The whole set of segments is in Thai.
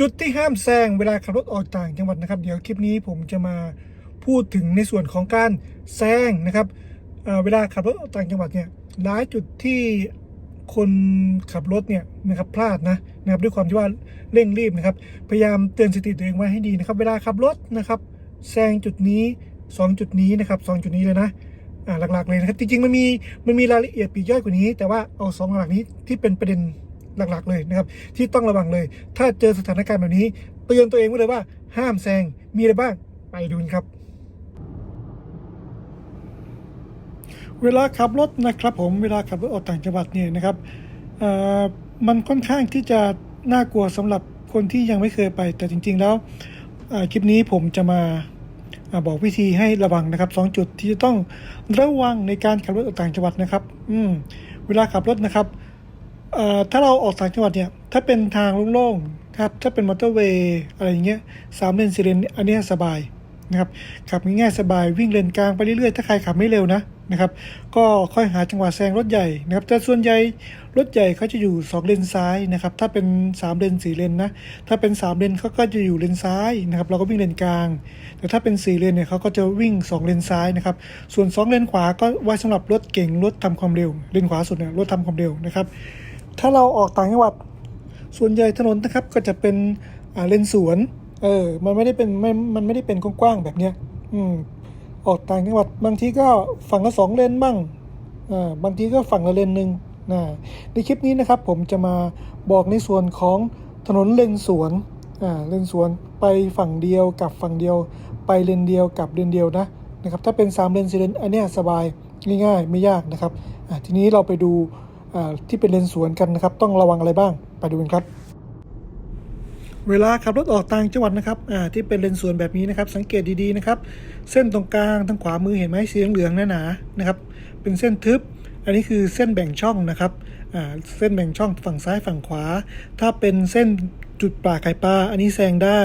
จุดที่ห้ามแซงเวลาขับรถออกต่างจังหวัดนะครับ เดี๋ยวคลิปนี้ผมจะมาพูดถึงในส่วนของการแซงนะครับเเวลาขับรถออกต่างจังหวัดเนี่ยหลายจุดที่คนขับรถเนี่ยนะครับพลาดนะนะครับด้วยความที่ว่าเร่งรีบนะครับ พยายามเตือนสติตัวเองไว้ให้ดีนะครับ เวลาขับรถนะครับแซงจุดนี้ 2 จุดนี้นะครับ2จุดนี้เลยนะหลักๆเลยนะครับจริงๆมันมีมันมีรายละเอียดปีกย่อยกว่านี้ แต่ว่าเอาสองหลักนี้ที่เป็นประเด็น หลักๆเลยนะครับที่ต้องระวังเลย ถ้าเจอสถานการณ์แบบนี้เตือนตัวเองไว้เลยว่าห้ามแซงมีอะไรบ้างไปดูกันครับ เวลาขับรถนะครับผมเวลาขับรถออกต่างจังหวัดเนี่ยนะครับมันค่อนข้างที่จะน่ากลัวสำหรับคนที่ยังไม่เคยไป แต่จริง ๆ แล้วคลิปนี้ผมจะมาอาบอกวิธีให้ระวังนะครับสองจุดที่จะต้องระวังในการขับรถออกต่างจังหวัดนะครับ อืเวลาขับรถนะครับ ถ้าเราออกต่างจังหวัดเนี่ย ถ้าเป็นทางโล่งๆครับ ถ้าเป็นมอเตอร์เวย์อะไรอย่างเงี้ยสามเลนสี่เลนอันเนี้ยสบายนะครับ ขับง่ายๆสบายวิ่งเลนกลางไปเรื่อยๆ ถ้าใครขับไม่เร็วนะนะครับ ก็ค่อยหาจังหวะแซงรถใหญ่นะครับ แต่ส่วนใหญ่รถใหญ่เขาจะอยู่ 2 เลนซ้ายนะครับ ถ้าเป็น 3 เลน 4 เลนนะ ถ้าเป็น 3 เลนเขาก็จะอยู่เลนซ้ายนะครับ เราก็วิ่งเลนกลาง แต่ถ้าเป็น 4 เลนเนี่ยเขาก็จะวิ่ง 2 เลนซ้ายนะครับ ส่วน 2 เลนขวาก็ไว้สำหรับรถเก่งรถทำความเร็ว เลนขวาสุดเนี่ยรถทำความเร็วนะครับ ถ้าเราออกต่างจังหวัด ส่วนใหญ่ถนนนะครับก็จะเป็นอ่าเลนสวนเออมันไม่ได้เป็นไม่มันไม่ได้เป็นกว้างๆแบบเนี้ยอืมออกต่างจังหวัดบางทีก็ฝั่งละสองเลนบ้างอ่าบางทีก็ฝั่งละเลนหนึ่งนะในคลิปนี้นะครับผมจะมาบอกในส่วนของถนนเลนสวนอ่าเลนสวนไปฝั่งเดียวกับฝั่งเดียว ไปเลนเดียวกับเลนเดียวนะนะครับถ้าเป็น3เลน4เลนอันเนี้ยสบายง่ายๆไม่ยากนะครับอ่าทีนี้เราไปดู ที่เป็นเลนสวนกันนะครับ ต้องระวังอะไรบ้างไปดูกันครับ เวลาขับรถออกต่างจังหวัดนะครับอ่าที่เป็นเลนสวนแบบนี้นะครับ สังเกตดีๆนะครับ เส้นตรงกลางทางขวามือเห็นไหมสีเหลืองๆหนาๆนะครับ เป็นเส้นทึบ อันนี้คือเส้นแบ่งช่องนะครับอ่าเส้นแบ่งช่องฝั่งซ้ายฝั่งขวา ถ้าเป็นเส้น จุดปลาไข่ปลาอันนี้แซงได้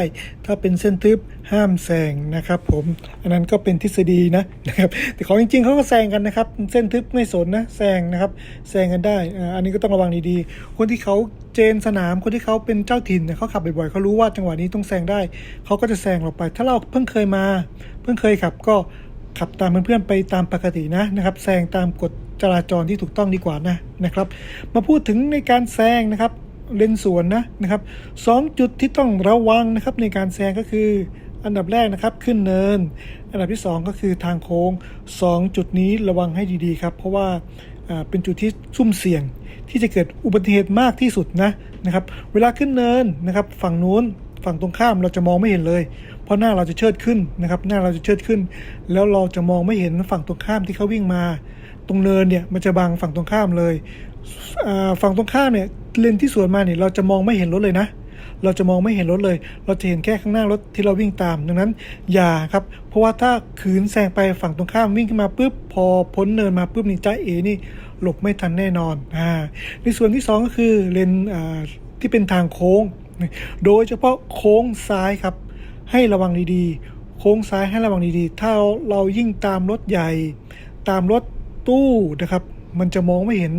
ถ้าเป็นเส้นทึบห้ามแซงนะครับ ผมอันนั้นก็เป็นทฤษฎีนะนะครับแต่ของจริงๆเขาก็แซงกันนะครับ เส้นทึบไม่สนนะแซงนะครับแซงกันได้อันนี้ก็ต้องระวังดีๆ คนที่เขาเจนสนามคนที่เขาเป็นเจ้าถิ่นเนี่ยเขาขับบ่อยๆเขารู้ว่าจังหวะนี้ต้องแซงได้เขาก็จะแซงเราไป ถ้าเราเพิ่งเคยมา เพิ่งเคยขับก็ขับตามเพื่อนๆไปตามปกตินะนะครับแซงตามกฎจราจรที่ถูกต้องดีกว่านะนะครับ มาพูดถึงในการแซงนะครับ เลนสวนนะนะครับสองจุดที่ต้องระวังนะครับในการแซงก็คืออันดับแรกนะครับขึ้นเนิน อันดับที่ 2 ก็คือทางโค้ง 2 จุดนี้ระวังให้ดีๆครับ เพราะว่าเป็นจุดที่ซุ่มเสี่ยงที่จะเกิดอุบัติเหตุมากที่สุดนะนะครับ เวลาขึ้นเนินนะครับ ฝั่งนู้นฝั่งตรงข้ามเราจะมองไม่เห็นเลย เพราะหน้าเราจะเชิดขึ้นนะครับ หน้าเราจะเชิดขึ้น แล้วเราจะมองไม่เห็นฝั่งตรงข้ามที่เขาวิ่งมา ตรงเนินเนี่ยมันจะบังฝั่งตรงข้ามเลย ฝั่งตรงข้ามเนี่ยเลนที่สวนมาเนี่ยเราจะมองไม่เห็นรถเลยนะ เราจะมองไม่เห็นรถเลย เราจะเห็นแค่ข้างหน้ารถที่เราวิ่งตาม ดังนั้น อย่าครับ เพราะว่าถ้าขืนแซงไปฝั่งตรงข้ามวิ่งขึ้นมาปุ๊บพอพ้นเนินมาปุ๊บนี่จ้าเอนี่หลบไม่ทันแน่นอนอ่าในส่วนที่สองก็คือเลนที่เป็นทางโค้ง โดยเฉพาะโค้งซ้ายครับ ให้ระวังดีๆ โค้งซ้ายให้ระวังดีๆ ถ้าเรายิ่งตามรถใหญ่ ตามรถตู้นะครับ มันจะมองไม่เห็น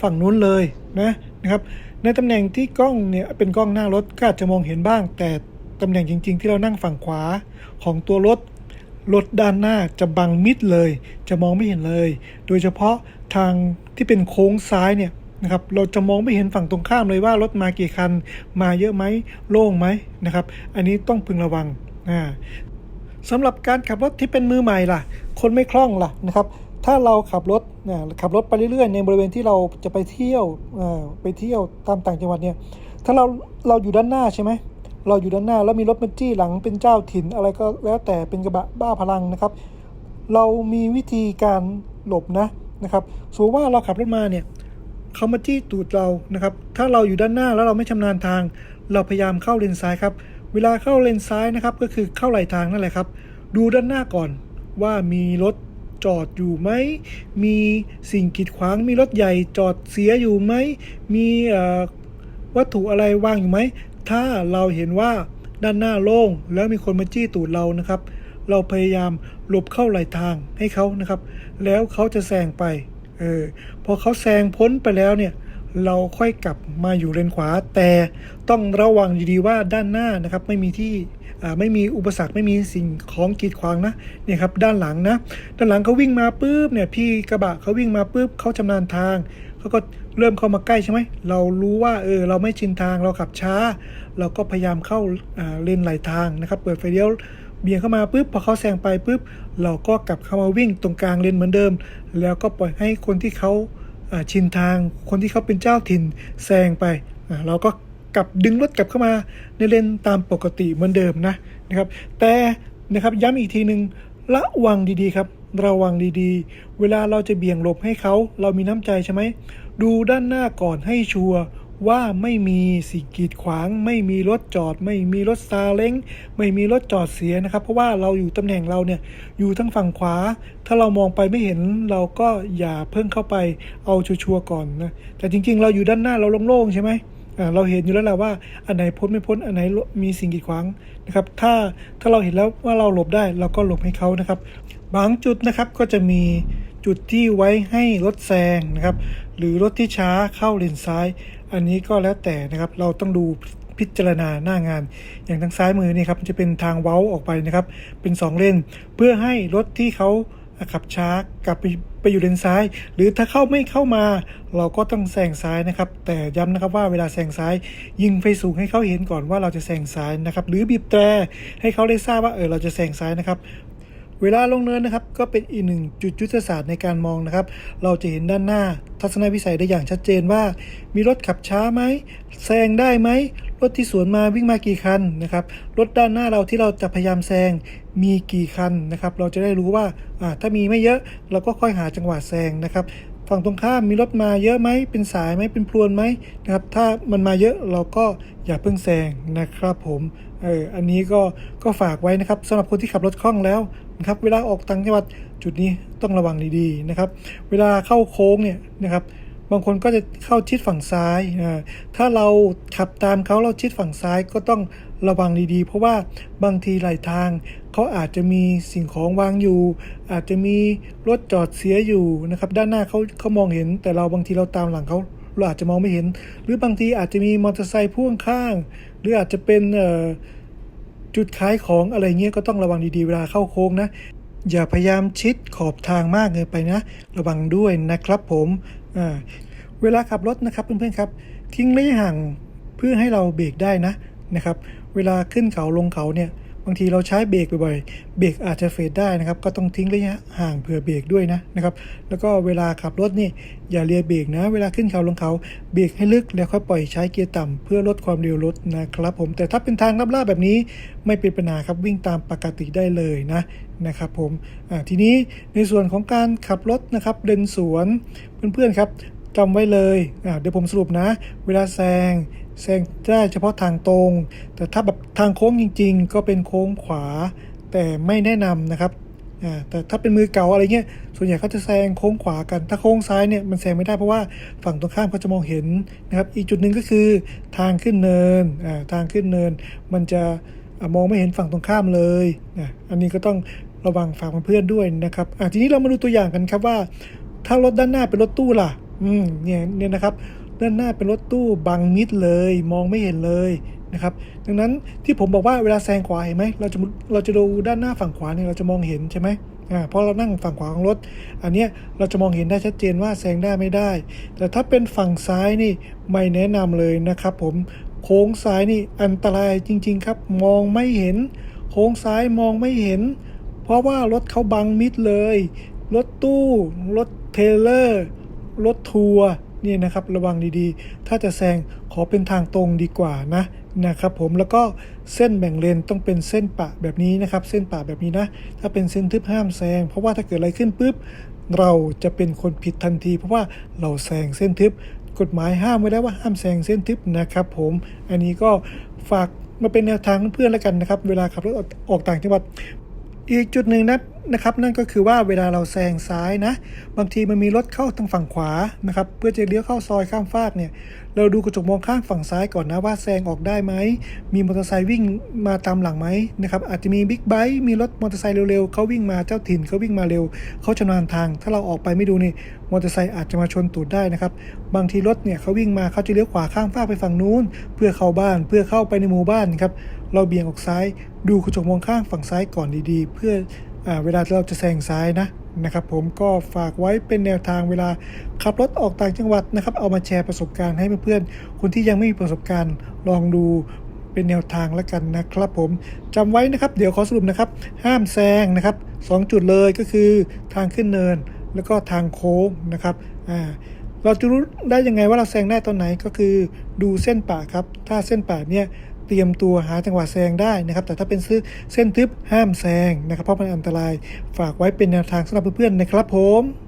ฝั่งนู้นเลยนะนะครับ ในตำแหน่งที่กล้องเนี่ยเป็นกล้องหน้ารถก็อาจจะมองเห็นบ้าง แต่ตำแหน่งจริง ๆ ที่เรานั่งฝั่งขวาของตัวรถรถด้านหน้าจะบังมิดเลย จะมองไม่เห็นเลย โดยเฉพาะทางที่เป็นโค้งซ้ายเนี่ยนะครับ เราจะมองไม่เห็นฝั่งตรงข้ามเลยว่ารถมากี่คัน มาเยอะไหมโล่งไหมนะครับ อันนี้ต้องพึงระวังอ่าสำหรับการขับรถที่เป็นมือใหม่ล่ะ คนไม่คล่องล่ะนะครับ ถ้าเราขับรถนี่ยขับรถไปเรื่อยๆ ในบริเวณที่เราจะไปเที่ยวไปเที่ยวตามต่างจังหวัดเนี่ยถ้าเราเราอยู่ด้านหน้าใช่ไหมเราอยู่ด้านหน้าแล้วมีรถมาจี้หลังเป็นเจ้าถิ่นอะไรก็แล้วแต่เป็นกระบะบ้าพลังนะครับ เรามีวิธีการหลบนะนะครับสมมติว่าเราขับรถมาเนี่ยเขามาจี้ตูดเรานะครับ ถ้าเราอยู่ด้านหน้าแล้วเราไม่ชำนาญทาง เราพยายามเข้าเลนซ้ายครับ เวลาเข้าเลนซ้ายนะครับ ก็คือเข้าไหลทางนั่นแหละครับ ดูด้านหน้าก่อนว่ามีรถ จอดอยู่ไหม มีสิ่งกีดขวาง มีรถใหญ่จอดเสียอยู่ไหม มีวัตถุอะไรวางอยู่ไหม ถ้าเราเห็นว่าด้านหน้าโล่งแล้วมีคนมาจี้ตูดเรานะครับ เราพยายามหลบเข้าไหลทางให้เขานะครับ แล้วเขาจะแซงไป เออ พอเขาแซงพ้นไปแล้วเนี่ย เราค่อยกลับมาอยู่เลนขวา แต่ต้องระวังดีๆว่าด้านหน้านะครับไม่มีที่ไม่มีอุปสรรคไม่มีสิ่งของกีดขวางนะเนี่ยครับด้านหลังนะด้านหลังเขาวิ่งมาปุ๊บเนี่ยพี่กระบะเขาวิ่งมาปุ๊บเขาชำนาญทางเขาก็เริ่มเข้ามาใกล้ใช่ไหมเรารู้ว่าเออเราไม่ชินทางเราขับช้า เราก็พยายามเข้าเลนไหลทางนะครับ เปิดไฟเลี้ยวเบี่ยงเข้ามาปุ๊บพอเขาแซงไปปุ๊บเราก็กลับเข้ามาวิ่งตรงกลางเลนเหมือนเดิม แล้วก็ปล่อยให้คนที่เขา ชินทางคนที่เขาเป็นเจ้าถิ่นแซงไป เราก็กลับดึงรถกลับเข้ามาในเลนตามปกติเหมือนเดิมนะนะครับ แต่นะครับย้ำอีกทีหนึ่งระวังดีๆครับ ระวังดีๆ เวลาเราจะเบี่ยงหลบให้เขา เรามีน้ำใจใช่ไหม ดูด้านหน้าก่อนให้ชัวร์ ว่าไม่มีสิ่งกีดขวาง ไม่มีรถจอด ไม่มีรถซาเล้งไม่มีรถจอดเสียนะครับ เพราะว่าเราอยู่ตำแหน่งเราเนี่ยอยู่ทั้งฝั่งขวา ถ้าเรามองไปไม่เห็นเราก็อย่าเพิ่งเข้าไปเอาชัวร์ก่อนนะแต่จริง ๆ เราอยู่ด้านหน้าเราโล่งๆใช่ไหมเราเห็นอยู่แล้วแหละว่าอันไหนพ้นไม่พ้นอันไหนมีสิ่งกีดขวางนะครับ ถ้าถ้าเราเห็นแล้วว่าเราหลบได้เราก็หลบให้เขานะครับ บางจุดนะครับก็จะมีจุดที่ไว้ให้รถแซงนะครับ หรือรถที่ช้าเข้าเลนซ้าย อันนี้ก็แล้วแต่นะครับเราต้องดูพิจารณาหน้างาน อย่างทางซ้ายมือนี่ครับมันจะเป็นทางเว้าออกไปนะครับ เป็น 2 เลนเพื่อให้รถที่เขาขับช้ากลับไปไปอยู่เลนซ้าย หรือถ้าเข้าไม่เข้ามา เราก็ต้องแซงซ้ายนะครับ แต่ย้ำนะครับว่าเวลาแซงซ้าย ยิงไฟสูงให้เขาเห็นก่อนว่าเราจะแซงซ้ายนะครับ หรือบีบแตรให้เขาได้ทราบว่าเออเราจะแซงซ้ายนะครับ เวลาลงเนินนะครับก็เป็นอีกหนึ่งจุดยุทธศาสตร์ในการมองนะครับ เราจะเห็นด้านหน้าทัศนวิสัยได้อย่างชัดเจนว่า มีรถขับช้าไหมแซงได้ไหมรถที่สวนมาวิ่งมากี่คันนะครับรถด้านหน้าเราที่เราจะพยายามแซงมีกี่คันนะครับ เราจะได้รู้ว่าถ้ามีไม่เยอะเราก็ค่อยหาจังหวะแซงนะครับ ฝั่งตรงข้ามมีรถมาเยอะไหมเป็นสายไหมเป็นพรวนไหมนะครับ ถ้ามันมาเยอะเราก็อย่าเพิ่งแซงนะครับผมเอออันนี้ก็ก็ฝากไว้นะครับสำหรับคนที่ขับรถคล่องแล้วนะครับเวลาออกต่างจังหวัดจุดนี้ต้องระวังดีๆนะครับ เวลาเข้าโค้งเนี่ยนะครับ บางคนก็จะเข้าชิดฝั่งซ้ายนะถ้าเราขับตามเขาเราชิดฝั่งซ้ายก็ต้องระวังดีๆ เพราะว่าบางทีไหลทางเขาอาจจะมีสิ่งของวางอยู่ อาจจะมีรถจอดเสียอยู่นะครับ ด้านหน้าเขาเขามองเห็น แต่เราบางทีเราตามหลังเขาเราอาจจะมองไม่เห็น หรือบางทีอาจจะมีมอเตอร์ไซค์พ่วงข้าง หรืออาจจะเป็นจุดขายของอะไรเงี้ยก็ต้องระวังดีๆเวลาเข้าโค้งนะ อย่าพยายามชิดขอบทางมากเกินไปนะ ระวังด้วยนะครับผมเวลาขับรถนะครับเพื่อนๆครับ ทิ้งระยะห่างเพื่อให้เราเบรกได้นะนะครับ เวลาขึ้นเขาลงเขาเนี่ย บางทีเราใช้เบรกบ่อยๆเบรกอาจจะเฟดได้นะครับ ก็ต้องทิ้งระยะห่างเผื่อเบรกด้วยนะนะครับ แล้วก็เวลาขับรถนี่อย่าเลียเบรกนะ เวลาขึ้นเขาลงเขาเบรกให้ลึกแล้วค่อยปล่อยใช้เกียร์ต่ำเพื่อลดความเร็วรถนะครับ ผมแต่ถ้าเป็นทางลาบๆแบบนี้ไม่เป็นปัญหาครับวิ่งตามปกติได้เลยนะนะครับผมอ่าทีนี้ในส่วนของการขับรถนะครับเลนสวนเพื่อนๆครับจำไว้เลยอ่าเดี๋ยวผมสรุปนะ เวลาแซง แซงได้เฉพาะทางตรง แต่ถ้าแบบทางโค้งจริง ๆ ก็เป็นโค้งขวา แต่ไม่แนะนำนะครับอ่าแต่ถ้าเป็นมือเก่าอะไรเงี้ย ส่วนใหญ่เขาจะแซงโค้งขวากัน ถ้าโค้งซ้ายเนี่ยมันแซงไม่ได้เพราะว่าฝั่งตรงข้ามเขาจะมองเห็นนะครับ อีกจุดหนึ่งก็คือทางขึ้นเนินอ่าทางขึ้นเนิน มันจะอมองไม่เห็นฝั่งตรงข้ามเลยนะอันนี้ก็ต้องระวังฝากเพื่อนด้วยนะครับอ่าทีนี้เรามาดูตัวอย่างกันครับว่า ถ้ารถด้านหน้าเป็นรถตู้ล่ะ อืม เนี่ย เนี่ยนะครับ ด้านหน้าเป็นรถตู้บังมิดเลยมองไม่เห็นเลยนะครับ ดังนั้นที่ผมบอกว่าเวลาแซงขวาเห็นไหมเราจะเราจะดูด้านหน้าฝั่งขวาเนี่ยเราจะมองเห็นใช่ไหมอ่าเพราะเรานั่งฝั่งขวาของรถ อันเนี้ยเราจะมองเห็นได้ชัดเจนว่าแซงได้ไม่ได้ แต่ถ้าเป็นฝั่งซ้ายนี่ไม่แนะนำเลยนะครับ ผมโค้งซ้ายนี่อันตรายจริง ๆ ครับ มองไม่เห็น โค้งซ้ายมองไม่เห็น เพราะว่ารถเขาบังมิดเลย รถตู้ รถเทเลอร์ รถทัวร์ นี่นะครับระวังดีๆ ถ้าจะแซงขอเป็นทางตรงดีกว่านะนะครับผมแล้วก็เส้นแบ่งเลนต้องเป็นเส้นปะแบบนี้นะครับ เส้นปะแบบนี้นะ ถ้าเป็นเส้นทึบห้ามแซง เพราะว่าถ้าเกิดอะไรขึ้นปุ๊บเราจะเป็นคนผิดทันที เพราะว่าเราแซงเส้นทึบ กฎหมายห้ามไว้แล้วว่าห้ามแซงเส้นทึบนะครับผมอันนี้ก็ฝากมาเป็นแนวทางเพื่อนๆแล้วกันนะครับ เวลาขับรถออกต่างจังหวัด อีกจุดหนึ่งนะ นะครับ นั่นก็คือว่าเวลาเราแซงซ้ายนะ บางทีมันมีรถเข้าทางฝั่งขวานะครับ เพื่อจะเลี้ยวเข้าซอยข้ามฟากเนี่ย เราดูกระจกมองข้างฝั่งซ้ายก่อนนะว่าแซงออกได้ไหม มีมอเตอร์ไซค์วิ่งมาตามหลังไหมนะครับ อาจจะมีบิ๊กไบค์ มีรถมอเตอร์ไซค์เร็วๆเขาวิ่งมา เจ้าถิ่นเขาวิ่งมาเร็ว เขาชำนาญทาง ถ้าเราออกไปไม่ดูนี่ มอเตอร์ไซค์อาจจะมาชนตูดได้นะครับ บางทีรถเนี่ยเขาวิ่งมาเขาจะเลี้ยวขวาข้ามฟากไปฝั่งนู้น เพื่อเข้าบ้าน เพื่อเข้าไปในหมู่บ้านครับ เราเบี่ยงออกซ้าย ดูกระจกมองข้างฝั่งซ้ายก่อนดีๆ เพื่อ เวลาเราจะแซงซ้ายนะนะครับผมก็ฝากไว้เป็นแนวทางเวลาขับรถออกต่างจังหวัดนะครับ เอามาแชร์ประสบการณ์ให้เพื่อนๆคนที่ยังไม่มีประสบการณ์ลองดูเป็นแนวทางแล้วกันนะครับ ผมจำไว้นะครับ เดี๋ยวขอสรุปนะครับ ห้ามแซงนะครับสองจุดเลยก็คือทางขึ้นเนินแล้วก็ทางโค้งนะครับอ่าเราจะรู้ได้ยังไงว่าเราแซงได้ตอนไหนก็คือดูเส้นป่าครับ ถ้าเส้นป่าเนี่ย เตรียมตัวหาจังหวะแซงได้นะครับ แต่ถ้าเป็นเส้นทึบห้ามแซงนะครับ เพราะมันอันตราย ฝากไว้เป็นแนวทางสำหรับเพื่อนๆนะครับผม